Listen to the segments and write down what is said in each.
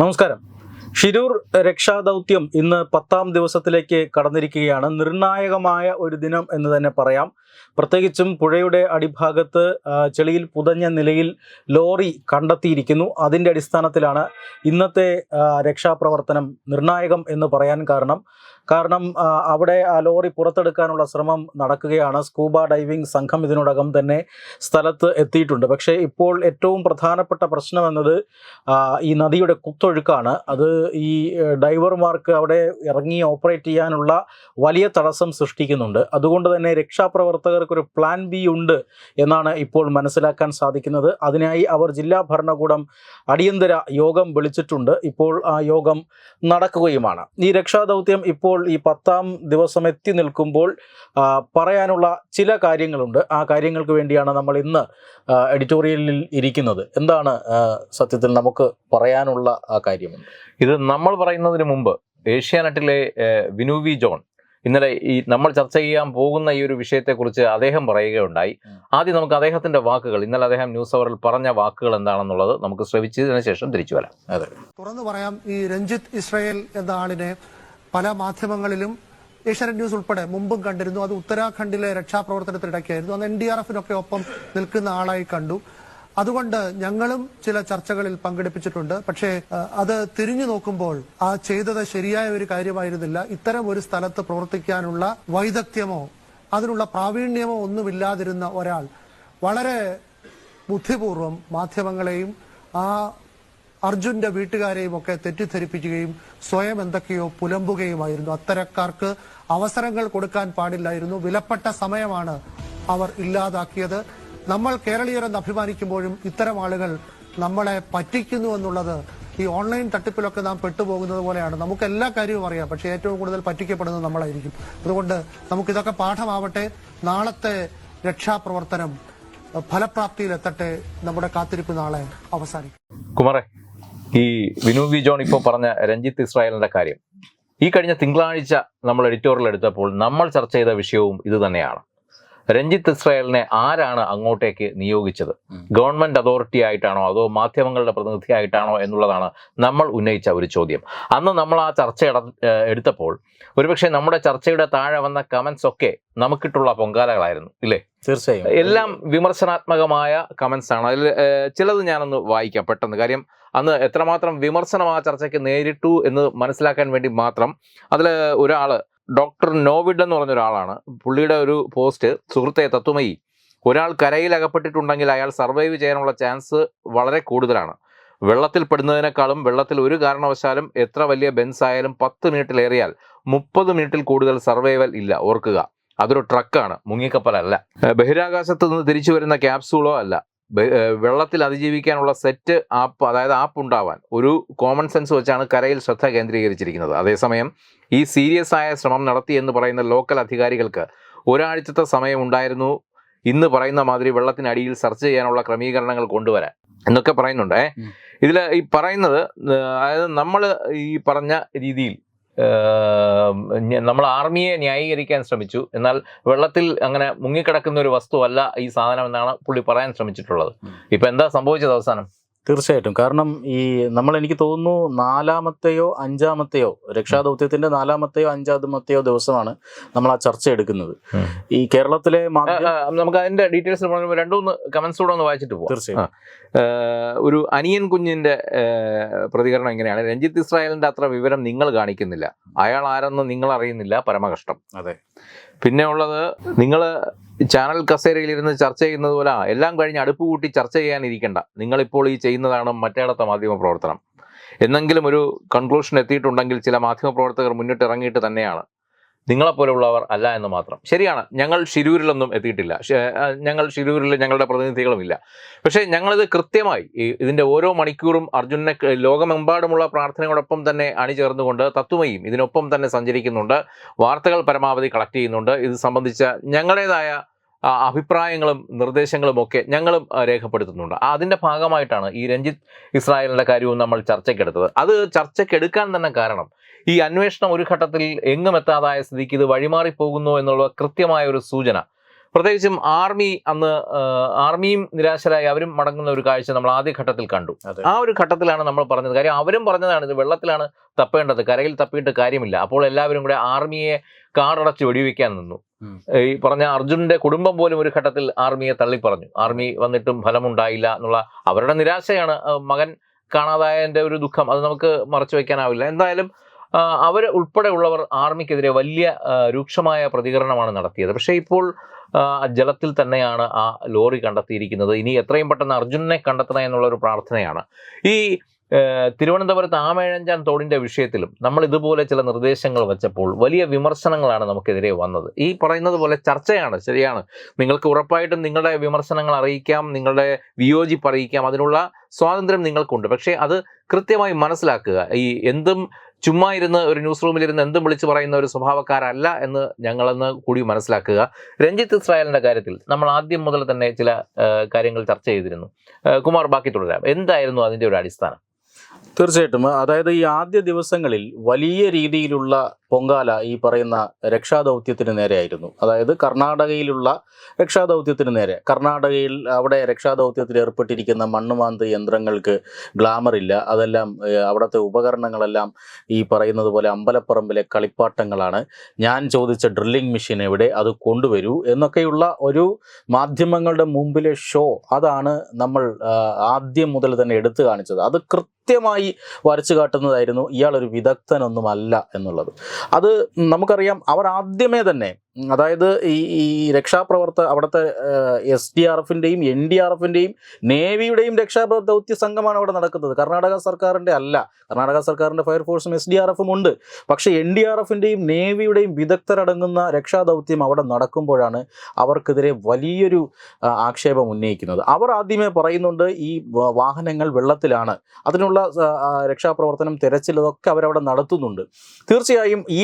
നമസ്കാരം. ഷിരൂർ രക്ഷാദൗത്യം ഇന്ന് പത്താം ദിവസത്തിലേക്ക് കടന്നിരിക്കുകയാണ്. നിർണായകമായ ഒരു ദിനം എന്ന് തന്നെ പറയാം. പ്രത്യേകിച്ചും പുഴയുടെ അടിഭാഗത്ത് ചെളിയിൽ പുതഞ്ഞ നിലയിൽ ലോറി കണ്ടെത്തിയിരിക്കുന്നു. അതിന്റെ അടിസ്ഥാനത്തിലാണ് ഇന്നത്തെ രക്ഷാപ്രവർത്തനം നിർണായകം എന്ന് പറയാൻ കാരണം. കാരണം അവിടെ ആ ലോറി പുറത്തെടുക്കാനുള്ള ശ്രമം നടക്കുകയാണ്. സ്കൂബ ഡൈവിംഗ് സംഘം ഇതിനോടകം തന്നെ സ്ഥലത്ത് എത്തിയിട്ടുണ്ട്. പക്ഷേ ഇപ്പോൾ ഏറ്റവും പ്രധാനപ്പെട്ട പ്രശ്നം എന്നത് ഈ നദിയുടെ കുത്തൊഴുക്കാണ്. അത് ഈ ഡൈവർമാർക്ക് അവിടെ ഇറങ്ങി ഓപ്പറേറ്റ് ചെയ്യാനുള്ള വലിയ തടസ്സം സൃഷ്ടിക്കുന്നുണ്ട്. അതുകൊണ്ട് തന്നെ രക്ഷാപ്രവർത്തകർക്ക് ഒരു പ്ലാൻ ബി ഉണ്ട് എന്നാണ് ഇപ്പോൾ മനസ്സിലാക്കാൻ സാധിക്കുന്നത്. അതിനായി അവർ ജില്ലാ ഭരണകൂടം അടിയന്തര യോഗം വിളിച്ചിട്ടുണ്ട്. ഇപ്പോൾ ആ യോഗം നടക്കുകയുമാണ്. ഈ രക്ഷാദൗത്യം ഇപ്പോൾ ഈ പത്താം ദിവസം എത്തി നിൽക്കുമ്പോൾ പറയാനുള്ള ചില കാര്യങ്ങളുണ്ട്. ആ കാര്യങ്ങൾക്ക് വേണ്ടിയാണ് നമ്മൾ ഇന്ന് എഡിറ്റോറിയലിൽ ഇരിക്കുന്നത്. എന്താണ് സത്യത്തിൽ നമുക്ക് പറയാനുള്ള ആ കാര്യം ഇത് നമ്മൾ പറയുന്നതിന് മുമ്പ് ഏഷ്യാനെറ്റിലെ വിനൂവി വിനു വി ജോൺ ഇന്നലെ ഈ നമ്മൾ ചർച്ച ചെയ്യാൻ പോകുന്ന ഈ ഒരു വിഷയത്തെക്കുറിച്ച് അദ്ദേഹം പറയുകയുണ്ടായി. ആദ്യം നമുക്ക് അദ്ദേഹത്തിന്റെ വാക്കുകൾ ഇന്നലെ അദ്ദേഹം ന്യൂസ് അവറിൽ പറഞ്ഞ വാക്കുകൾ എന്താണെന്നുള്ളത് നമുക്ക് ശ്രമിച്ചതിനു ശേഷം തിരിച്ചു വരാം. അതെ. തുറന്നു പറയാം ഈ രഞ്ജിത്ത് ഇസ്രയേൽ എന്ന ആളിനെ പല മാധ്യമങ്ങളിലും ഏഷ്യാനെറ്റ് ന്യൂസ് ഉൾപ്പെടെ മുമ്പും കണ്ടിരുന്നു. അത് ഉത്തരാഖണ്ഡിലെ രക്ഷാപ്രവർത്തനത്തിനിടയ്ക്കായിരുന്നു അന്ന് എൻ ഡി ആർ എഫിനൊക്കെ ഒപ്പം നിൽക്കുന്ന ആളായി കണ്ടു. അതുകൊണ്ട് ഞങ്ങളും ചില ചർച്ചകളിൽ പങ്കെടുപ്പിച്ചിട്ടുണ്ട്. പക്ഷേ അത് തിരിഞ്ഞു നോക്കുമ്പോൾ ആ ചെയ്തത് ശരിയായ ഒരു കാര്യമായിരുന്നില്ല. ഇത്തരം ഒരു സ്ഥലത്ത് പ്രവർത്തിക്കാനുള്ള വൈദഗ്ധ്യമോ അതിനുള്ള പ്രാവീണ്യമോ ഒന്നുമില്ലാതിരുന്ന ഒരാൾ വളരെ ബുദ്ധിപൂർവം മാധ്യമങ്ങളെയും ആ അർജുന്റെ വീട്ടുകാരെയും ഒക്കെ തെറ്റിദ്ധരിപ്പിക്കുകയും സ്വയം എന്തൊക്കെയോ പുലമ്പുകയുമായിരുന്നു. അത്തരക്കാർക്ക് അവസരങ്ങൾ കൊടുക്കാൻ പാടില്ലായിരുന്നു. വിലപ്പെട്ട സമയമാണ് അവർ ഇല്ലാതാക്കിയത്. നമ്മൾ കേരളീയരെന്ന് അഭിമാനിക്കുമ്പോഴും ഇത്തരം ആളുകൾ നമ്മളെ പറ്റിക്കുന്നു എന്നുള്ളത് ഈ ഓൺലൈൻ തട്ടിപ്പിലൊക്കെ നാം പെട്ടുപോകുന്നത് പോലെയാണ്. നമുക്ക് എല്ലാ കാര്യവും അറിയാം. പക്ഷേ ഏറ്റവും കൂടുതൽ പറ്റിക്കപ്പെടുന്നത് നമ്മളായിരിക്കും. അതുകൊണ്ട് നമുക്കിതൊക്കെ പാഠമാവട്ടെ. നാളത്തെ രക്ഷാപ്രവർത്തനം ഫലപ്രാപ്തിയിലെത്തട്ടെ. നമ്മുടെ കാത്തിരിപ്പ് നാളെ അവസാനിക്കും. കുമാറെ ഈ വിനു വി ജോൺ ഇപ്പോൾ പറഞ്ഞ രഞ്ജിത്ത് ഇസ്രായേലിന്റെ കാര്യം. ഈ കഴിഞ്ഞ തിങ്കളാഴ്ച നമ്മൾ എഡിറ്റോറിയൽ എടുത്തപ്പോൾ നമ്മൾ ചർച്ച ചെയ്ത വിഷയവും ഇത് തന്നെയാണ്. രഞ്ജിത്ത് ഇസ്രായേലിനെ ആരാണ് അങ്ങോട്ടേക്ക് നിയോഗിച്ചത്. ഗവൺമെന്റ് അതോറിറ്റി ആയിട്ടാണോ അതോ മാധ്യമങ്ങളുടെ പ്രതിനിധി ആയിട്ടാണോ എന്നുള്ളതാണ് നമ്മൾ ഉന്നയിച്ച ഒരു ചോദ്യം. അന്ന് നമ്മൾ ആ ചർച്ച എടുത്തപ്പോൾ ഒരുപക്ഷെ നമ്മുടെ ചർച്ചയുടെ താഴെ വന്ന കമൻസ് ഒക്കെ നമുക്കിട്ടുള്ള പൊങ്കാലകളായിരുന്നു ഇല്ലേ? തീർച്ചയായും. എല്ലാം വിമർശനാത്മകമായ കമന്റ്സ് ആണ്. അതിൽ ചിലത് ഞാനൊന്ന് വായിക്കാം പെട്ടെന്ന്. കാര്യം അന്ന് എത്രമാത്രം വിമർശനം ആ ചർച്ചയ്ക്ക് നേരിട്ടു എന്ന് മനസ്സിലാക്കാൻ വേണ്ടി മാത്രം അതിൽ ഒരാൾ ഡോക്ടർ നോവിഡ് എന്ന് പറഞ്ഞ ഒരാളാണ്. പുള്ളിയുടെ ഒരു പോസ്റ്റ് സുഹൃത്തെ തത്വമയി. ഒരാൾ കരയിൽ അകപ്പെട്ടിട്ടുണ്ടെങ്കിൽ അയാൾ സർവൈവ് ചെയ്യാനുള്ള ചാൻസ് വളരെ കൂടുതലാണ്. വെള്ളത്തിൽ പെടുന്നതിനേക്കാളും വെള്ളത്തിൽ ഒരു കാരണവശാലും എത്ര വലിയ ബെൻസ് ആയാലും പത്ത് മിനിറ്റിലേറിയാൽ മുപ്പത് മിനിറ്റിൽ കൂടുതൽ സർവൈവൽ ഇല്ല. ഓർക്കുക. അതൊരു ട്രക്കാണ് മുങ്ങിക്കപ്പലല്ല. ബഹിരാകാശത്ത് നിന്ന് തിരിച്ചു വരുന്ന ക്യാപ്സൂളോ അല്ല. വെള്ളത്തിൽ അതിജീവിക്കാനുള്ള സെറ്റ് ആപ്പ് അതായത് ആപ്പ് ഉണ്ടാവാൻ ഒരു കോമൺ സെൻസ് വെച്ചാണ് കരയിൽ ശ്രദ്ധ കേന്ദ്രീകരിച്ചിരിക്കുന്നത്. അതേസമയം ഈ സീരിയസ് ആയ ശ്രമം നടത്തി എന്ന് പറയുന്ന ലോക്കൽ അധികാരികൾക്ക് ഒരാഴ്ചത്തെ സമയം ഉണ്ടായിരുന്നു. ഇന്ന് പറയുന്ന മാതിരി വെള്ളത്തിനടിയിൽ സെർച്ച് ചെയ്യാനുള്ള ക്രമീകരണങ്ങൾ കൊണ്ടുവരാൻ എന്നൊക്കെ പറയുന്നുണ്ട്. ഇതിൽ ഈ പറയുന്നത് അതായത് നമ്മൾ ഈ പറഞ്ഞ രീതിയിൽ നമ്മൾ ആർമിയെ ന്യായീകരിക്കാൻ ശ്രമിച്ചു. എന്നാൽ വെള്ളത്തിൽ അങ്ങനെ മുങ്ങിക്കിടക്കുന്ന ഒരു വസ്തുവല്ല ഈ സാധനം എന്നാണ് പുള്ളി പറയാൻ ശ്രമിച്ചിട്ടുള്ളത്. ഇപ്പം ഇപ്പൊ എന്താ സംഭവിച്ചത് അവസാനം? തീർച്ചയായിട്ടും. കാരണം ഈ നമ്മൾ എനിക്ക് തോന്നുന്നു നാലാമത്തെയോ അഞ്ചാമത്തെയോ രക്ഷാദൗത്യത്തിന്റെ നാലാമത്തെയോ അഞ്ചാമത്തെയോ ദിവസമാണ് നമ്മൾ ആ ചർച്ച എടുക്കുന്നത് ഈ കേരളത്തിലെ നമുക്ക് അതിന്റെ ഡീറ്റെയിൽസ് രണ്ടു മൂന്ന് കമന്റ്സ് കൂടെ ഒന്ന് വായിച്ചിട്ട് പോകും തീർച്ചയായും. ഒരു അനിയൻ കുഞ്ഞിന്റെ പ്രതികരണം എങ്ങനെയാണ്? രഞ്ജിത്ത് ഇസ്രായേലിന്റെ അത്ര വിവരം നിങ്ങൾ കാണിക്കുന്നില്ല. അയാൾ ആരെന്ന് നിങ്ങൾ അറിയുന്നില്ല പരമകഷ്ടം. അതെ. പിന്നെ ഉള്ളത് നിങ്ങൾ ചാനൽ കസേരയിലിരുന്ന് ചർച്ച ചെയ്യുന്നത് പോലെ എല്ലാം കഴിഞ്ഞ് അടുപ്പ് കൂട്ടി ചർച്ച ചെയ്യാൻ ഇരിക്കണ്ട നിങ്ങളിപ്പോൾ ഈ ചെയ്യുന്നതാണ് മറ്റേടത്തെ മാധ്യമ പ്രവർത്തനം. എന്നെങ്കിലും ഒരു കൺക്ലൂഷൻ എത്തിയിട്ടുണ്ടെങ്കിൽ ചില മാധ്യമ പ്രവർത്തകർ മുന്നിട്ട് ഇറങ്ങിയിട്ട് തന്നെയാണ്. നിങ്ങളെപ്പോലുള്ളവർ അല്ല എന്ന് മാത്രം. ശരിയാണ്. ഞങ്ങൾ ഷിരൂരിലൊന്നും എത്തിയിട്ടില്ല. ഞങ്ങൾ ഷിരൂരിൽ ഞങ്ങളുടെ പ്രതിനിധികളുമില്ല. പക്ഷേ ഞങ്ങളിത് കൃത്യമായി ഇതിന്റെ ഓരോ മണിക്കൂറും അർജുനെ ലോകമെമ്പാടുമുള്ള പ്രാർത്ഥനയോടൊപ്പം തന്നെ അണിചേർന്നുകൊണ്ട് തത്വമയും ഇതിനൊപ്പം തന്നെ സഞ്ചരിക്കുന്നുണ്ട്. വാർത്തകൾ പരമാവധി കളക്ട് ചെയ്യുന്നുണ്ട്. ഇത് സംബന്ധിച്ച ഞങ്ങളുടേതായ അഭിപ്രായങ്ങളും നിർദ്ദേശങ്ങളും ഒക്കെ ഞങ്ങളും രേഖപ്പെടുത്തുന്നുണ്ട്. അതിന്റെ ഭാഗമായിട്ടാണ് ഈ രഞ്ജിത്ത് ഇസ്രായേലിന്റെ കാര്യവും നമ്മൾ ചർച്ചയ്ക്കെടുത്തത്. അത് ചർച്ചയ്ക്കെടുക്കാൻ തന്നെ കാരണം ഈ അന്വേഷണം ഒരു ഘട്ടത്തിൽ എങ്ങും എത്താതായ സ്ഥിതിക്ക് ഇത് വഴിമാറി പോകുന്നു എന്നുള്ള കൃത്യമായ ഒരു സൂചന. പ്രത്യേകിച്ചും ആർമി അന്ന് ആർമിയും നിരാശരായി അവരും മടങ്ങുന്ന ഒരു കാഴ്ച നമ്മൾ ആദ്യ ഘട്ടത്തിൽ കണ്ടു. ആ ഒരു ഘട്ടത്തിലാണ് നമ്മൾ പറഞ്ഞത്. കാര്യം അവരും പറഞ്ഞതാണ് ഇത് വെള്ളത്തിലാണ് തപ്പേണ്ടത് കരയിൽ തപ്പിയിട്ട് കാര്യമില്ല. അപ്പോൾ എല്ലാവരും കൂടെ ആർമിയെ കാടടച്ച് വെടിവെക്കാൻ നിന്നു. ഈ പറഞ്ഞ അർജുനന്റെ കുടുംബം പോലും ഒരു ഘട്ടത്തിൽ ആർമിയെ തള്ളിപ്പറഞ്ഞു. ആർമി വന്നിട്ടും ഫലമുണ്ടായില്ല എന്നുള്ള അവരുടെ നിരാശയാണ് മകൻ കാണാതായതിന്റെ ഒരു ദുഃഖം. അത് നമുക്ക് മറച്ചു വയ്ക്കാനാവില്ല എന്തായാലും അവർ ഉൾപ്പെടെയുള്ളവർ ആർമിക്കെതിരെ വലിയ രൂക്ഷമായ പ്രതികരണമാണ് നടത്തിയത്. പക്ഷേ ഇപ്പോൾ ജലത്തിൽ തന്നെയാണ് ആ ലോറി കണ്ടെത്തിയിരിക്കുന്നത്. ഇനി എത്രയും പെട്ടെന്ന് അർജുനനെ കണ്ടെത്തണം എന്നുള്ള ഒരു പ്രാർത്ഥനയാണ്. ഈ തിരുവനന്തപുരത്ത് ആമേഴഞ്ചാൻ തോടിന്റെ വിഷയത്തിലും നമ്മൾ ഇതുപോലെ ചില നിർദ്ദേശങ്ങൾ വെച്ചപ്പോൾ വലിയ വിമർശനങ്ങളാണ് നമുക്കെതിരെ വന്നത്. ഈ പറയുന്നത് പോലെ ചർച്ചയാണ് ശരിയാണ്. നിങ്ങൾക്ക് ഉറപ്പായിട്ടും നിങ്ങളുടെ വിമർശനങ്ങൾ അറിയിക്കാം നിങ്ങളുടെ വിയോജിപ്പ് അറിയിക്കാം. അതിനുള്ള സ്വാതന്ത്ര്യം നിങ്ങൾക്കുണ്ട്. പക്ഷേ അത് കൃത്യമായി മനസ്സിലാക്കുക. ഈ എന്തും ചുമ്മാ ഇരുന്ന് ഒരു ന്യൂസ് റൂമിൽ ഇരുന്ന് എന്തും വിളിച്ചു പറയുന്ന ഒരു സ്വഭാവക്കാരല്ല എന്ന് ഞങ്ങളെന്ന് കൂടി മനസ്സിലാക്കുക. രഞ്ജിത്ത് ഇസ്രായേലിന്റെ കാര്യത്തിൽ നമ്മൾ ആദ്യം മുതൽ തന്നെ ചില കാര്യങ്ങൾ ചർച്ച ചെയ്തിരുന്നു. കുമാർ ബാക്കി തുടരാം. എന്തായിരുന്നു അതിന്റെ ഒരു അടിസ്ഥാനം? തീർച്ചയായിട്ടും. അതായത് ഈ ആദ്യ ദിവസങ്ങളിൽ വലിയ രീതിയിലുള്ള പൊങ്കാല ഈ പറയുന്ന രക്ഷാദൗത്യത്തിന് നേരെയായിരുന്നു. അതായത് കർണാടകയിലുള്ള രക്ഷാദൗത്യത്തിന് നേരെ. കർണാടകയിൽ അവിടെ രക്ഷാദൗത്യത്തിൽ ഏർപ്പെട്ടിരിക്കുന്ന മണ്ണുമാന്ത് യന്ത്രങ്ങൾക്ക് ഗ്ലാമർ ഇല്ല. അതെല്ലാം അവിടുത്തെ ഉപകരണങ്ങളെല്ലാം ഈ പറയുന്നത് പോലെ അമ്പലപ്പറമ്പിലെ കളിപ്പാട്ടങ്ങളാണ്. ഞാൻ ചോദിച്ച ഡ്രില്ലിംഗ് മെഷീൻ എവിടെ? അത് കൊണ്ടുവരൂ എന്നൊക്കെയുള്ള ഒരു മാധ്യമങ്ങളുടെ മുമ്പിലെ ഷോ അതാണ് നമ്മൾ ആദ്യം മുതൽ തന്നെ എടുത്തു കാണിച്ചത്. അത് കൃത്യമായി വരച്ചു കാട്ടുന്നതായിരുന്നു. ഇയാൾ ഒരു വിദഗ്ധനൊന്നുമല്ല എന്നുള്ളത്. അത് നമുക്കറിയാം അവർ ആദ്യമേ തന്നെ അതായത് ഈ ഈ രക്ഷാപ്രവർത്ത അവിടുത്തെ എസ് ഡി ആർ എഫിന്റെയും എൻ ഡി ആർ എഫിന്റെയും നേവിയുടെയും രക്ഷാപ്രവർത്ത ദൗത്യ സംഘമാണ് അവിടെ നടക്കുന്നത്. കർണാടക സർക്കാരിന്റെ അല്ല. കർണാടക സർക്കാരിന്റെ ഫയർഫോഴ്സും എസ് ഡി ആർ എഫും ഉണ്ട്. പക്ഷേ എൻ ഡി ആർ എഫിന്റെയും നേവിയുടെയും വിദഗ്ധരടങ്ങുന്ന രക്ഷാദൗത്യം അവിടെ നടക്കുമ്പോഴാണ് അവർക്കെതിരെ വലിയൊരു ആക്ഷേപം ഉന്നയിക്കുന്നത്. അവർ ആദ്യമേ പറയുന്നുണ്ട് ഈ വാഹനങ്ങൾ വെള്ളത്തിലാണ്. അതിനുള്ള രക്ഷാപ്രവർത്തനം തിരച്ചിലതൊക്കെ അവരവിടെ നടത്തുന്നുണ്ട്. തീർച്ചയായും ഈ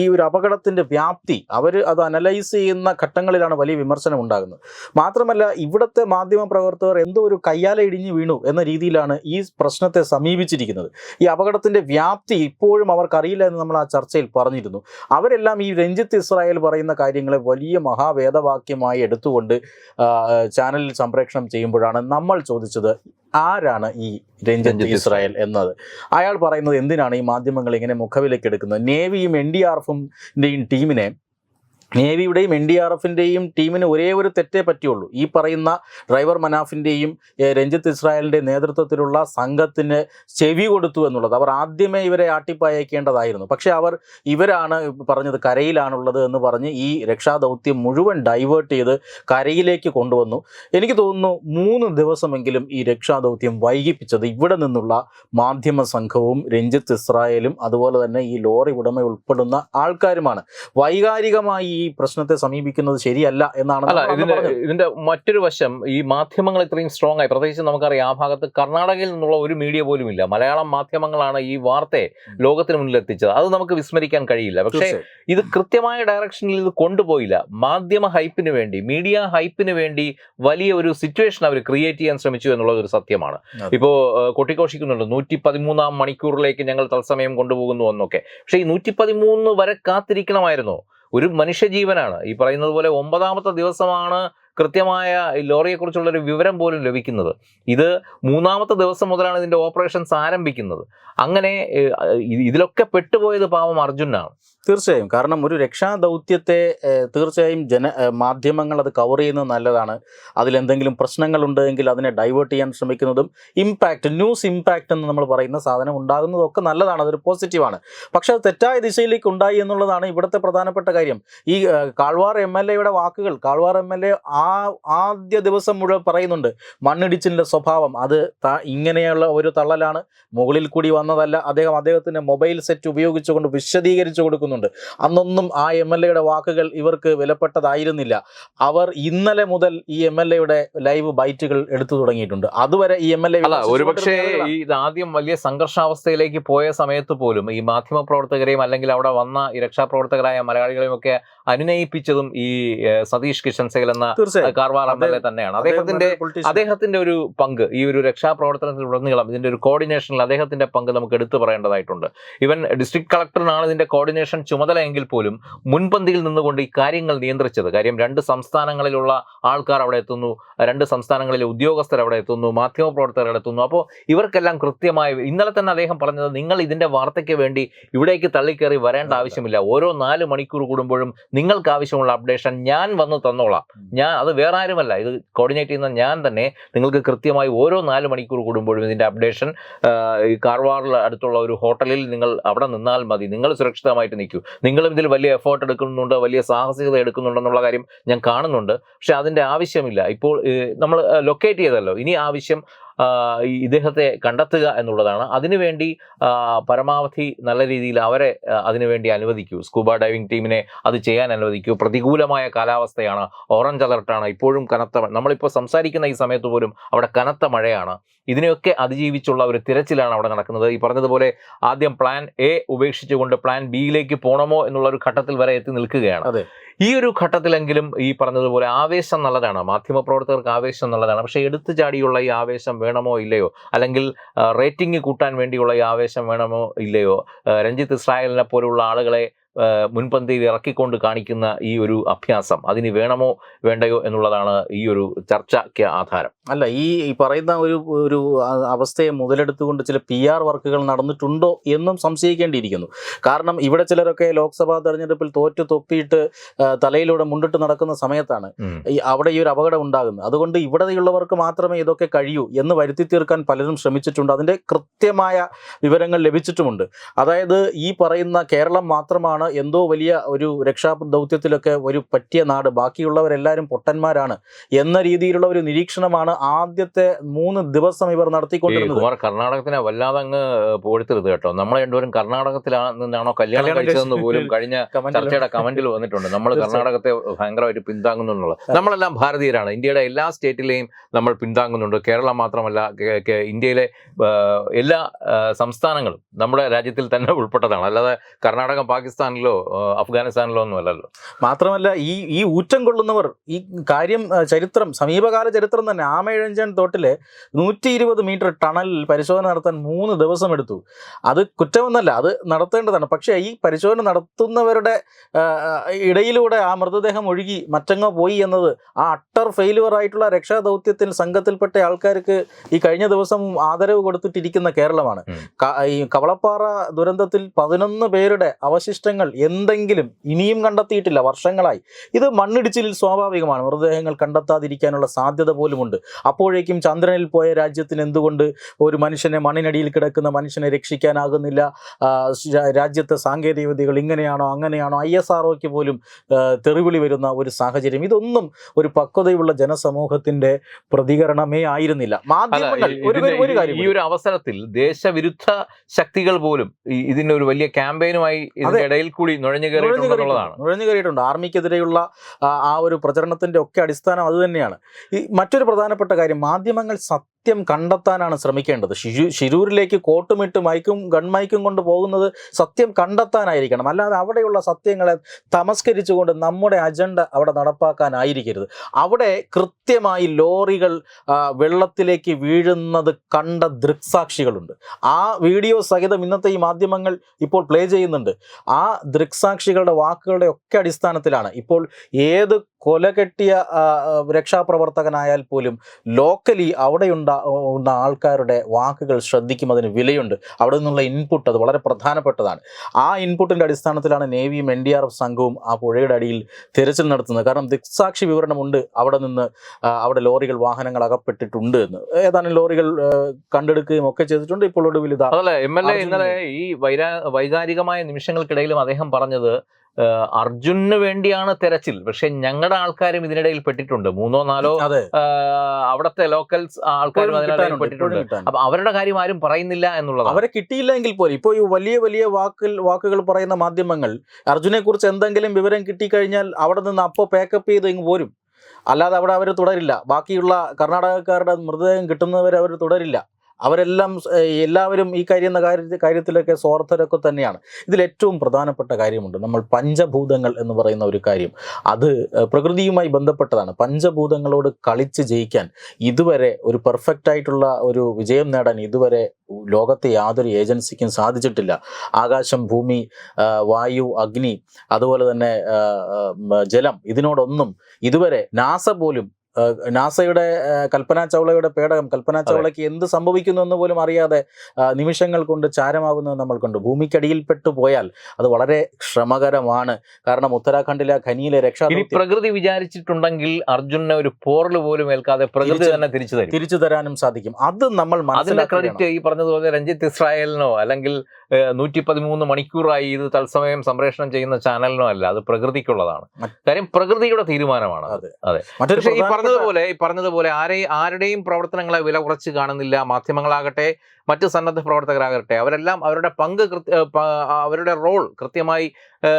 ഈ ഒരു അപകടത്തിന്റെ വ്യാപ്തി അവർ അത് അനലൈസ് ചെയ്യുന്ന ഘട്ടങ്ങളിലാണ് വലിയ വിമർശനം ഉണ്ടാകുന്നത്. മാത്രമല്ല ഇവിടുത്തെ മാധ്യമ പ്രവർത്തകർ എന്തോ ഒരു കയ്യാല ഇടിഞ്ഞു വീണു എന്ന രീതിയിലാണ് ഈ പ്രശ്നത്തെ സമീപിച്ചിരിക്കുന്നത്. ഈ അപകടത്തിന്റെ വ്യാപ്തി ഇപ്പോഴും അവർക്കറിയില്ല എന്ന് നമ്മൾ ആ ചർച്ചയിൽ പറഞ്ഞിരുന്നു. അവരെല്ലാം ഈ രഞ്ജിത്ത് ഇസ്രായേൽ പറയുന്ന കാര്യങ്ങളെ വലിയ മഹാവേദവാക്യമായി എടുത്തുകൊണ്ട് ചാനലിൽ സംപ്രേഷണം ചെയ്യുമ്പോഴാണ് നമ്മൾ ചോദിച്ചത് ആരാണ് ഈ രഞ്ജിത്ത് ഇസ്രായേൽ. എന്നത്? അയാൾ പറയുന്നത് എന്തിനാണ് ഈ മാധ്യമങ്ങൾ ഇങ്ങനെ മുഖവിലേക്ക് എടുക്കുന്നത്? നേവിയും എൻ ഡി ആർ എഫിന്റെയും ടീമിനെ നേവിയുടെയും എൻ ഡി ആർ എഫിന്റെയും ടീമിന് ഒരേ ഒരു തെറ്റേ പറ്റിയുള്ളൂ. ഈ പറയുന്ന ഡ്രൈവർ മനാഫിന്റെയും രഞ്ജിത്ത് ഇസ്രായേലിന്റെ നേതൃത്വത്തിലുള്ള സംഘത്തിന് ചെവി കൊടുത്തു എന്നുള്ളത് അവർ ആദ്യമേ ഇവരെ ആട്ടിപ്പായക്കേണ്ടതായിരുന്നു. പക്ഷേ അവർ ഇവരാണ് പറഞ്ഞത് കരയിലാണുള്ളത് എന്ന് പറഞ്ഞ് ഈ രക്ഷാദൗത്യം മുഴുവൻ ഡൈവേർട്ട് ചെയ്ത് കരയിലേക്ക് കൊണ്ടുവന്നു. എനിക്ക് തോന്നുന്നു മൂന്ന് ദിവസമെങ്കിലും ഈ രക്ഷാദൗത്യം വൈകിപ്പിച്ചത് ഇവിടെ നിന്നുള്ള മാധ്യമ സംഘവും രഞ്ജിത്ത് ഇസ്രായേലും അതുപോലെ തന്നെ ഈ ലോറി ഉടമ ഉൾപ്പെടുന്ന ആൾക്കാരുമാണ്. വൈകാരികമായി ഈ പ്രശ്നത്തെ സമീപിക്കുന്നത് ശരിയല്ല എന്നാണ് അല്ല ഇതിന്റെ ഇതിന്റെ മറ്റൊരു വശം ഈ മാധ്യമങ്ങൾ ഇത്രയും സ്ട്രോങ് ആയി പ്രത്യേകിച്ച് നമുക്കറിയാം ആ ഭാഗത്ത് കർണാടകയിൽ നിന്നുള്ള ഒരു മീഡിയ പോലും ഇല്ല മലയാളം മാധ്യമങ്ങളാണ് ഈ വാർത്തയെ ലോകത്തിന് മുന്നിൽ എത്തിച്ചത്. അത് നമുക്ക് വിസ്മരിക്കാൻ കഴിയില്ല. പക്ഷേ ഇത് കൃത്യമായ ഡയറക്ഷനിൽ ഇത് കൊണ്ടുപോയില്ല. മാധ്യമ ഹൈപ്പിന് വേണ്ടി മീഡിയ ഹൈപ്പിന് വേണ്ടി വലിയ ഒരു സിറ്റുവേഷൻ അവർ ക്രിയേറ്റ് ചെയ്യാൻ ശ്രമിച്ചു എന്നുള്ളത് ഒരു സത്യമാണ്. ഇപ്പോൾ കൊട്ടിഘോഷിക്കുന്നുണ്ട്. നൂറ്റി പതിമൂന്നാം മണിക്കൂറിലേക്ക് ഞങ്ങൾ തത്സമയം കൊണ്ടുപോകുന്നു എന്നൊക്കെ. പക്ഷേ ഈ നൂറ്റി പതിമൂന്ന് വരെ കാത്തിരിക്കണമായിരുന്നോ. ഒരു മനുഷ്യജീവനാണ്. ഈ പറയുന്നത് പോലെ ഒമ്പതാമത്തെ ദിവസമാണ് കൃത്യമായ ലോറിയെക്കുറിച്ചുള്ളൊരു വിവരം പോലും ലഭിക്കുന്നത്. ഇത് മൂന്നാമത്തെ ദിവസം മുതലാണ് ഇതിന്റെ ഓപ്പറേഷൻസ് ആരംഭിക്കുന്നത്. അങ്ങനെ ഇതിലൊക്കെ പെട്ടുപോയത് പാവം അർജുനാണ്. തീർച്ചയായും. കാരണം ഒരു രക്ഷാദൗത്യത്തെ ദൗത്യത്തെ തീർച്ചയായും ജന മാധ്യമങ്ങൾ അത് കവർ ചെയ്യുന്നത് നല്ലതാണ്. അതിലെന്തെങ്കിലും പ്രശ്നങ്ങളുണ്ടെങ്കിൽ അതിനെ ഡൈവേർട്ട് ചെയ്യാൻ ശ്രമിക്കുന്നതും ഇമ്പാക്റ്റ് ന്യൂസ് ഇമ്പാക്റ്റ് എന്ന് നമ്മൾ പറയുന്ന സാധനം ഉണ്ടാകുന്നതൊക്കെ നല്ലതാണ്. അതൊരു പോസിറ്റീവാണ്. പക്ഷെ അത് തെറ്റായ ദിശയിലേക്ക് ഉണ്ടായി എന്നുള്ളതാണ് ഇവിടുത്തെ പ്രധാനപ്പെട്ട കാര്യം. ഈ കാൾവാർ എം എൽ എയുടെ വാക്കുകൾ കാൾവാർ എം എൽ എ ആ ആദ്യ ദിവസം മുഴുവൻ പറയുന്നുണ്ട് മണ്ണിടിച്ചിലിന്റെ സ്വഭാവം അത് ഇങ്ങനെയുള്ള ഒരു തള്ളലാണ് മുകളിൽ കൂടി വന്നതല്ല അദ്ദേഹം അദ്ദേഹത്തിന്റെ മൊബൈൽ സെറ്റ് ഉപയോഗിച്ചുകൊണ്ട് വിശദീകരിച്ചു കൊടുക്കുന്നുണ്ട്. അന്നൊന്നും ആ എം എൽ എയുടെ വാക്കുകൾ ഇവർക്ക് വിലപ്പെട്ടതായിരുന്നില്ല. അവർ ഇന്നലെ മുതൽ ഈ എം എൽ എയുടെ ലൈവ് ബൈറ്റുകൾ എടുത്തു തുടങ്ങിയിട്ടുണ്ട്. അതുവരെ ഈ എം എൽ എ ഒരുപക്ഷേ ഇതാദ്യം ഇത് ആദ്യം വലിയ സംഘർഷാവസ്ഥയിലേക്ക് പോയ സമയത്ത് പോലും ഈ മാധ്യമ പ്രവർത്തകരെയും അല്ലെങ്കിൽ അവിടെ വന്ന ഈ രക്ഷാപ്രവർത്തകരായ മലയാളികളെയും ഒക്കെ അനുനയിപ്പിച്ചതും ഈ സതീഷ് കിഷൻ സേൽ എന്ന കാർവാർ എം എൽ എ തന്നെയാണ്. അദ്ദേഹത്തിന്റെ അദ്ദേഹത്തിന്റെ ഒരു പങ്ക് ഈ ഒരു രക്ഷാപ്രവർത്തനത്തിൽ രക്ഷാപ്രവർത്തനത്തിലുടനീളം ഇതിന്റെ ഒരു കോർഡിനേഷനിൽ അദ്ദേഹത്തിന്റെ പങ്ക് നമുക്ക് എടുത്തു പറയേണ്ടതായിട്ടുണ്ട്. ഇവൻ ഡിസ്ട്രിക്ട് കളക്ടറിനാണ് ഇതിന്റെ കോർഡിനേഷൻ ചുമതല എങ്കിൽ പോലും മുൻപന്തിയിൽ നിന്നുകൊണ്ട് ഈ കാര്യങ്ങൾ നിയന്ത്രിച്ചത്. കാര്യം രണ്ട് സംസ്ഥാനങ്ങളിലുള്ള ആൾക്കാർ അവിടെ എത്തുന്നു രണ്ട് സംസ്ഥാനങ്ങളിലെ ഉദ്യോഗസ്ഥർ അവിടെ എത്തുന്നു മാധ്യമപ്രവർത്തകർ അവിടെ എത്തുന്നു. അപ്പോൾ ഇവർക്കെല്ലാം കൃത്യമായി ഇന്നലെ തന്നെ അദ്ദേഹം പറഞ്ഞത് നിങ്ങൾ ഇതിന്റെ വാർത്തയ്ക്ക് വേണ്ടി ഇവിടേക്ക് തള്ളിക്കയറി വരേണ്ട ആവശ്യമില്ല. ഓരോ നാല് മണിക്കൂർ കൂടുമ്പോഴും നിങ്ങൾക്ക് ആവശ്യമുള്ള അപ്ഡേഷൻ ഞാൻ വന്ന് തന്നോളാം. ഞാൻ അത് വേറെ ആരുമല്ല ഇത് കോർഡിനേറ്റ് ചെയ്യുന്ന ഞാൻ തന്നെ നിങ്ങൾക്ക് കൃത്യമായി ഓരോ നാല് മണിക്കൂർ കൂടുമ്പോഴും ഇതിന്റെ അപ്ഡേഷൻ ഈ കാർവാറിൽ അടുത്തുള്ള ഒരു ഹോട്ടലിൽ നിങ്ങൾ അവിടെ നിന്നാൽ മതി. നിങ്ങൾ സുരക്ഷിതമായിട്ട് നിൽക്കൂ. നിങ്ങളും ഇതിൽ വലിയ എഫേർട്ട് എടുക്കുന്നുണ്ട് വലിയ സാഹസികത എടുക്കുന്നുണ്ടെന്നുള്ള കാര്യം ഞാൻ കാണുന്നുണ്ട്. പക്ഷേ അതിന്റെ ആവശ്യമില്ല. ഇപ്പോൾ നമ്മൾ ലൊക്കേറ്റ് ചെയ്തല്ലോ. ഇനി ആവശ്യം ഈ ഇദ്ദേഹത്തെ കണ്ടെത്തുക എന്നുള്ളതാണ്. അതിനുവേണ്ടി പരമാവധി നല്ല രീതിയിൽ അവരെ അതിനുവേണ്ടി അനുവദിക്കൂ. സ്കൂബ ഡൈവിംഗ് ടീമിനെ അത് ചെയ്യാൻ അനുവദിക്കൂ. പ്രതികൂലമായ കാലാവസ്ഥയാണ്. ഓറഞ്ച് അലർട്ടാണ്. ഇപ്പോഴും കനത്ത നമ്മളിപ്പോൾ സംസാരിക്കുന്ന ഈ സമയത്ത് പോലും അവിടെ കനത്ത മഴയാണ്. ഇതിനെയൊക്കെ അതിജീവിച്ചുള്ള ഒരു തിരച്ചിലാണ് അവിടെ നടക്കുന്നത്. ഈ പറഞ്ഞതുപോലെ ആദ്യം പ്ലാൻ എ ഉപേക്ഷിച്ചുകൊണ്ട് പ്ലാൻ ബിയിലേക്ക് പോകണമോ എന്നുള്ള ഒരു ഘട്ടത്തിൽ വരെ എത്തി നിൽക്കുകയാണ്. അതെ. ഈ ഒരു ഘട്ടത്തിലെങ്കിലും ഈ പറഞ്ഞതുപോലെ ആവേശം നല്ലതാണ്. മാധ്യമപ്രവർത്തകർക്ക് ആവേശം നല്ലതാണ്. പക്ഷേ എടുത്തു ചാടിയുള്ള ഈ ആവേശം വേണമോ ഇല്ലയോ? അല്ലെങ്കിൽ റേറ്റിംഗ് കൂട്ടാൻ വേണ്ടിയുള്ള ഈ ആവേശം വേണമോ ഇല്ലയോ? രഞ്ജിത്ത് ഇസ്രായേലിനെ പോലുള്ള ആളുകളെ മുൻപന്തിയിൽ ഇറക്കിക്കൊണ്ട് കാണിക്കുന്ന ഈ ഒരു അഭ്യാസം അതിന് വേണമോ വേണ്ടയോ എന്നുള്ളതാണ് ഈ ഒരു ചർച്ചയ്ക്ക് ആധാരം. അല്ല ഈ പറയുന്ന ഒരു ഒരു അവസ്ഥയെ മുതലെടുത്തുകൊണ്ട് ചില പി ആർ വർക്കുകൾ നടന്നിട്ടുണ്ടോ എന്നും സംശയിക്കേണ്ടിയിരിക്കുന്നു. കാരണം ഇവിടെ ചിലരൊക്കെ ലോക്സഭാ തെരഞ്ഞെടുപ്പിൽ തോറ്റു തൊപ്പിയിട്ട് തലയിലൂടെ മുണ്ടിട്ട് നടക്കുന്ന സമയത്താണ് ഈ അവിടെ ഈ ഒരു അപകടം ഉണ്ടാകുന്നത്. അതുകൊണ്ട് ഇവിടെയുള്ളവർക്ക് മാത്രമേ ഇതൊക്കെ കഴിയൂ എന്ന് വരുത്തി തീർക്കാൻ പലരും ശ്രമിച്ചിട്ടുണ്ട്. അതിന്റെ കൃത്യമായ വിവരങ്ങൾ ലഭിച്ചിട്ടുമുണ്ട്. അതായത് ഈ പറയുന്ന കേരളം മാത്രമാണ് എന്തോ വലിയ ഒരു രക്ഷാ ദൗത്യത്തിലൊക്കെ ഒരു പറ്റിയ നാട്. ബാക്കിയുള്ളവരെല്ലാവരും പൊട്ടന്മാരാണ് എന്ന രീതിയിലുള്ള ഒരു നിരീക്ഷണമാണ് ആദ്യത്തെ മൂന്ന് ദിവസം ഇവർ നടത്തിക്കൊണ്ടിരുന്നത്. കുമാർ കർണാടകത്തിനെ വല്ലാതെ അങ്ങ് പോഴ്ത്തരുത് കേട്ടോ. നമ്മൾ രണ്ടുപേരും കർണാടകത്തിലാണ് നിന്നാണോ കല്യാണം കഴിച്ചതെന്ന് പോലും കഴിഞ്ഞ ചർച്ചയുടെ കമന്റിൽ വന്നിട്ടുണ്ട്. നമ്മൾ കർണാടകത്തെ ഭയങ്കരമായിട്ട് പിന്താങ്ങുന്നുള്ളത് നമ്മളെല്ലാം ഭാരതീയരാണ്. ഇന്ത്യയുടെ എല്ലാ സ്റ്റേറ്റിലെയും നമ്മൾ പിന്താങ്ങുന്നുണ്ട്. കേരളം മാത്രമല്ല ഇന്ത്യയിലെ എല്ലാ സംസ്ഥാനങ്ങളും നമ്മുടെ രാജ്യത്തിൽ തന്നെ ഉൾപ്പെട്ടതാണ്. അല്ലാതെ കർണാടകം പാകിസ്ഥാനിലോ ആ, അഫ്ഗാനിസ്ഥാനിലോ ഒന്നും അല്ലല്ലോ. മാത്രമല്ല ഈ ഈ ഊറ്റം കൊള്ളുന്നവർ ഈ കാര്യം ചരിത്രം സമീപകാല ചരിത്രം തന്നെ ആമയിഴഞ്ചൻ തോട്ടിലെ നൂറ്റി ഇരുപത് മീറ്റർ ടണലിൽ പരിശോധന നടത്താൻ മൂന്ന് ദിവസം എടുത്തു. അത് കുറ്റമൊന്നല്ല അത് നടത്തേണ്ടതാണ്. പക്ഷേ ഈ പരിശോധന നടത്തുന്നവരുടെ ഇടയിലൂടെ ആ മൃതദേഹം ഒഴുകി മറ്റങ്ങോ പോയി എന്നത് ആ അട്ടർ ഫെയിലുവർ ആയിട്ടുള്ള രക്ഷാദൗത്യത്തിൽ സംഘത്തിൽപ്പെട്ട ആൾക്കാർക്ക് ഈ കഴിഞ്ഞ ദിവസം ആദരവ് കൊടുത്തിട്ടിരിക്കുന്ന കേരളമാണ്. ഈ കവളപ്പാറ ദുരന്തത്തിൽ പതിനൊന്ന് പേരുടെ അവശിഷ്ടങ്ങൾ എന്തെങ്കിലും ഇനിയും കണ്ടെത്തിയിട്ടില്ല വർഷങ്ങളായി. ഇത് മണ്ണിടിച്ചിലിൽ സ്വാഭാവികമാണ്. മൃതദേഹങ്ങൾ കണ്ടെത്താതിരിക്കാനുള്ള സാധ്യത പോലുമുണ്ട്. അപ്പോഴേക്കും ചന്ദ്രനിൽ പോയ രാജ്യത്തിന് എന്തുകൊണ്ട് ഒരു മനുഷ്യനെ മണ്ണിനടിയിൽ കിടക്കുന്ന മനുഷ്യനെ രക്ഷിക്കാനാകുന്നില്ല? രാജ്യത്തെ സാങ്കേതിക വിദ്യകൾ ഇങ്ങനെയാണോ അങ്ങനെയാണോ? ഐ എസ് ആർ പോലും തെറിവിളി വരുന്ന ഒരു സാഹചര്യം. ഇതൊന്നും ഒരു പക്വതയുള്ള ജനസമൂഹത്തിന്റെ പ്രതികരണമേ ആയിരുന്നില്ല. മാധ്യമങ്ങൾ ഈ- ഒരു കാര്യം ഈ ഒരു അവസരത്തിൽ ദേശവിരുദ്ധ ശക്തികൾ പോലും ഇതിന്റെ ഒരു വലിയ ക്യാമ്പയിനുമായി ഇതിന്റെ കൂടി നുഴഞ്ഞു കയറിയിട്ടുണ്ടെന്നുള്ളതാണ് നുഴഞ്ഞു കയറിയിട്ടുണ്ട്. ആർമിക്കെതിരെയുള്ള ആ, ആ ഒരു പ്രചരണത്തിന്റെ ഒക്കെ അടിസ്ഥാനം അത് തന്നെയാണ്. ഈ മറ്റൊരു പ്രധാനപ്പെട്ട കാര്യം മാധ്യമങ്ങൾ സത്യം കണ്ടെത്താനാണ് ശ്രമിക്കേണ്ടത്. ശിരൂരിലേക്ക് കോട്ടുമിട്ട് മൈക്കും ഗൺമൈക്കും കൊണ്ട് പോകുന്നത് സത്യം കണ്ടെത്താനായിരിക്കണം. അല്ലാതെ അവിടെയുള്ള സത്യങ്ങളെ തമസ്കരിച്ചുകൊണ്ട് നമ്മുടെ അജണ്ട അവിടെ നടപ്പാക്കാനായിരിക്കരുത്. അവിടെ കൃത്യമായി ലോറികൾ വെള്ളത്തിലേക്ക് വീഴുന്നത് കണ്ട ദൃക്സാക്ഷികളുണ്ട്. ആ വീഡിയോ സഹിതം ഇന്നത്തെ ഈ മാധ്യമങ്ങൾ ഇപ്പോൾ പ്ലേ ചെയ്യുന്നുണ്ട്. ആ ദൃക്സാക്ഷികളുടെ വാക്കുകളുടെ ഒക്കെ അടിസ്ഥാനത്തിലാണ് ഇപ്പോൾ ഏത് കൊല കെട്ടിയ രക്ഷാപ്രവർത്തകനായാൽ പോലും ലോക്കലി അവിടെ ഉണ്ടാ ആൾക്കാരുടെ വാക്കുകൾ ശ്രദ്ധിക്കും അതിന് വിലയുണ്ട്. അവിടെ നിന്നുള്ള ഇൻപുട്ട് അത് വളരെ പ്രധാനപ്പെട്ടതാണ്. ആ ഇൻപുട്ടിന്റെ അടിസ്ഥാനത്തിലാണ് നേവിയും എൻ ഡി ആർ എഫ് സംഘവും ആ പുഴയുടെ അടിയിൽ തിരച്ചിൽ നടത്തുന്നത്. കാരണം ദിക്സാക്ഷി വിവരണമുണ്ട്. അവിടെ നിന്ന് അവിടെ ലോറികൾ വാഹനങ്ങൾ അകപ്പെട്ടിട്ടുണ്ട് എന്ന്. ഏതാനും ലോറികൾ കണ്ടെടുക്കുകയും ഒക്കെ ചെയ്തിട്ടുണ്ട്. ഇപ്പോൾ ഒടുവിൽ ഇതാണ് അതല്ല എം എൽ എ ഇന്നലെ ഈ വൈരാ വൈകാരികമായ നിമിഷങ്ങൾക്കിടയിലും അദ്ദേഹം പറഞ്ഞത് അർജുനന് വേണ്ടിയാണ് തെരച്ചിൽ. പക്ഷെ ഞങ്ങളുടെ ആൾക്കാരും ഇതിനിടയിൽ പെട്ടിട്ടുണ്ട്. മൂന്നോ നാലോ അവിടുത്തെ ലോക്കൽസ് ആൾക്കാരും അതിനിടയിൽ പെട്ടിട്ടുണ്ട്. അപ്പൊ അവരുടെ കാര്യം ആരും പറയുന്നില്ല എന്നുള്ളത് അവരെ കിട്ടിയില്ലെങ്കിൽ പോലും ഇപ്പോൾ ഈ വലിയ വലിയ വാക്കിൽ വാക്കുകൾ പറയുന്ന മാധ്യമങ്ങൾ അർജുനെ കുറിച്ച് എന്തെങ്കിലും വിവരം കിട്ടിക്കഴിഞ്ഞാൽ അവിടെ നിന്ന് അപ്പോ പേക്കപ്പ് ചെയ്ത് ഇങ്ങ് പോരും. അല്ലാതെ അവിടെ അവർ തുടരില്ല. ബാക്കിയുള്ള കർണാടകക്കാരുടെ മൃതദേഹം കിട്ടുന്നവരെ അവർ തുടരില്ല. അവരെല്ലാം എല്ലാവരും ഈ കാര്യം എന്ന കാര്യ കാര്യത്തിലൊക്കെ സ്വാർത്ഥരൊക്കെ തന്നെയാണ്. ഇതിൽ ഏറ്റവും പ്രധാനപ്പെട്ട കാര്യമുണ്ട്. നമ്മൾ പഞ്ചഭൂതങ്ങൾ എന്ന് പറയുന്ന ഒരു കാര്യം. അത് പ്രകൃതിയുമായി ബന്ധപ്പെട്ടതാണ്. പഞ്ചഭൂതങ്ങളോട് കളിച്ച് ജയിക്കാൻ ഇതുവരെ ഒരു പെർഫെക്റ്റ് ആയിട്ടുള്ള ഒരു വിജയം നേടാൻ ഇതുവരെ ലോകത്തെ യാതൊരു ഏജൻസിക്കും സാധിച്ചിട്ടില്ല. ആകാശം ഭൂമി വായു അഗ്നി അതുപോലെ തന്നെ ജലം ഇതിനോടൊന്നും ഇതുവരെ നാസ പോലും നാസയുടെ കൽപ്പന ചൗളയുടെ പേടകം കൽപ്പന ചൗളയ്ക്ക് എന്ത് സംഭവിക്കുന്നു എന്ന് പോലും അറിയാതെ നിമിഷങ്ങൾ കൊണ്ട് ചാരമാകുന്നത് നമ്മൾ കണ്ടു. ഭൂമിക്കടിയിൽപ്പെട്ടു പോയാൽ അത് വളരെ ശ്രമകരമാണ്. കാരണം ഉത്തരാഖണ്ഡിലെ ഖനിയിലെ രക്ഷാ പ്രകൃതി വിചാരിച്ചിട്ടുണ്ടെങ്കിൽ അർജുനെ ഒരു പോറൽ പോലും ഏൽക്കാതെ പ്രകൃതി തന്നെ തിരിച്ചു തരും. തിരിച്ചു തരാനും സാധിക്കും. അത് നമ്മൾ അതിന്റെ ക്രെഡിറ്റ് ഈ പറഞ്ഞതുപോലെ രഞ്ജിത്ത് ഇസ്രായേലിനോ അല്ലെങ്കിൽ നൂറ്റി പതിമൂന്ന് മണിക്കൂറായി ഇത് തത്സമയം സംപ്രേഷണം ചെയ്യുന്ന ചാനലിനോ അല്ല. അത് പ്രകൃതിക്കുള്ളതാണ്. കാര്യം പ്രകൃതിയുടെ തീരുമാനമാണ്. അതെ. അതെ. മറ്റൊരു പറഞ്ഞതുപോലെ ഈ പറഞ്ഞതുപോലെ ആരെയും ആരുടെയും പ്രവർത്തനങ്ങളെ വില കുറച്ച് കാണുന്നില്ല. മാധ്യമങ്ങളാകട്ടെ മറ്റ് സന്നദ്ധ പ്രവർത്തകരാകട്ടെ അവരെല്ലാം അവരുടെ പങ്ക് കൃത്യ- അവരുടെ റോൾ കൃത്യമായി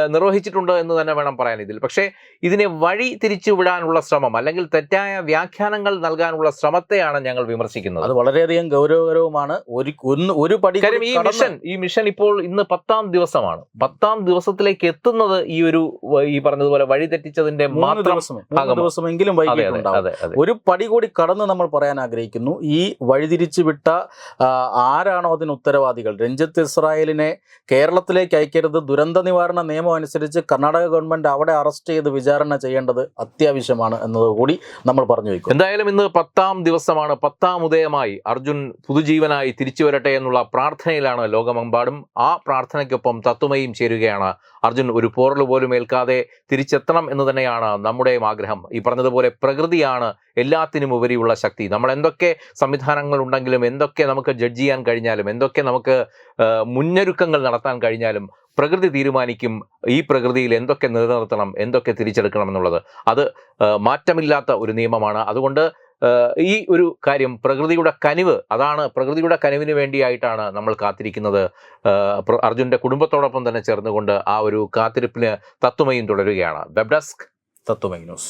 നിർവഹിച്ചിട്ടുണ്ട് എന്ന് തന്നെ വേണം പറയാൻ ഇതിൽ. പക്ഷേ ഇതിനെ വഴി തിരിച്ചു വിടാനുള്ള ശ്രമം അല്ലെങ്കിൽ തെറ്റായ വ്യാഖ്യാനങ്ങൾ നൽകാനുള്ള ശ്രമത്തെയാണ് ഞങ്ങൾ വിമർശിക്കുന്നത്. അത് വളരെയധികം ഗൗരവകരവുമാണ്. ഒരു ഒരു പടി ഈ മിഷൻ ഈ മിഷൻ ഇപ്പോൾ ഇന്ന് പത്താം ദിവസമാണ്. പത്താം ദിവസത്തിലേക്ക് എത്തുന്നത് ഈ ഒരു ഈ പറഞ്ഞതുപോലെ വഴി തെറ്റിച്ചതിന്റെ മാത്രം. ദിവസമെങ്കിലും വൈകിട്ടുണ്ടാവും അതെ ഒരു പടി കൂടി കടന്ന് നമ്മൾ പറയാൻ ആഗ്രഹിക്കുന്നു. ഈ വഴിതിരിച്ചു വിട്ട ആരാണോ അതിന് ഉത്തരവാദികൾ? രഞ്ജിത്ത് ഇസ്രായേലിനെ കേരളത്തിലേക്ക് അയക്കരുത്. ദുരന്ത നിവാരണ നിയമം അനുസരിച്ച് കർണാടക ഗവൺമെന്റ് അവിടെ അറസ്റ്റ് ചെയ്ത് വിചാരണ ചെയ്യേണ്ടത് അത്യാവശ്യമാണ് എന്നതുകൂടി നമ്മൾ പറഞ്ഞു വയ്ക്കും. എന്തായാലും ഇന്ന് പത്താം ദിവസമാണ്. പത്താം ഉദയമായി അർജുൻ പുതുജീവനായി തിരിച്ചു വരട്ടെ എന്നുള്ള പ്രാർത്ഥനയിലാണ് ലോകമെമ്പാടും. ആ പ്രാർത്ഥനയ്ക്കൊപ്പം തത്വമയും ചേരുകയാണ് അർജുൻ. ഒരു പോറൽ പോലും ഏൽക്കാതെ തിരിച്ചെത്തണം എന്ന് തന്നെയാണ് നമ്മുടെയും ആഗ്രഹം. ഈ പറഞ്ഞതുപോലെ പ്രകൃതിയാണ് എല്ലാത്തിനും ഉപരിയുള്ള ശക്തി. നമ്മൾ എന്തൊക്കെ സംവിധാനങ്ങൾ ഉണ്ടെങ്കിലും എന്തൊക്കെ നമുക്ക് ജഡ്ജ് ചെയ്യാൻ കഴിഞ്ഞാലും എന്തൊക്കെ നമുക്ക് മുന്നൊരുക്കങ്ങൾ നടത്താൻ കഴിഞ്ഞാലും പ്രകൃതി തീരുമാനിക്കും ഈ പ്രകൃതിയിൽ എന്തൊക്കെ നിലനിർത്തണം എന്തൊക്കെ തിരിച്ചെടുക്കണം എന്നുള്ളത്. അത് മാറ്റമില്ലാത്ത ഒരു നിയമമാണ്. അതുകൊണ്ട് ഈ ഒരു കാര്യം പ്രകൃതിയുടെ കനിവ് അതാണ് പ്രകൃതിയുടെ കനിവിന് വേണ്ടിയായിട്ടാണ് നമ്മൾ കാത്തിരിക്കുന്നത്. അർജുന്റെ കുടുംബത്തോടൊപ്പം തന്നെ ചേർന്നുകൊണ്ട് ആ ഒരു കാത്തിരിപ്പിന് തത്വമയും തുടരുകയാണ്. Web desk Tatwamayi news.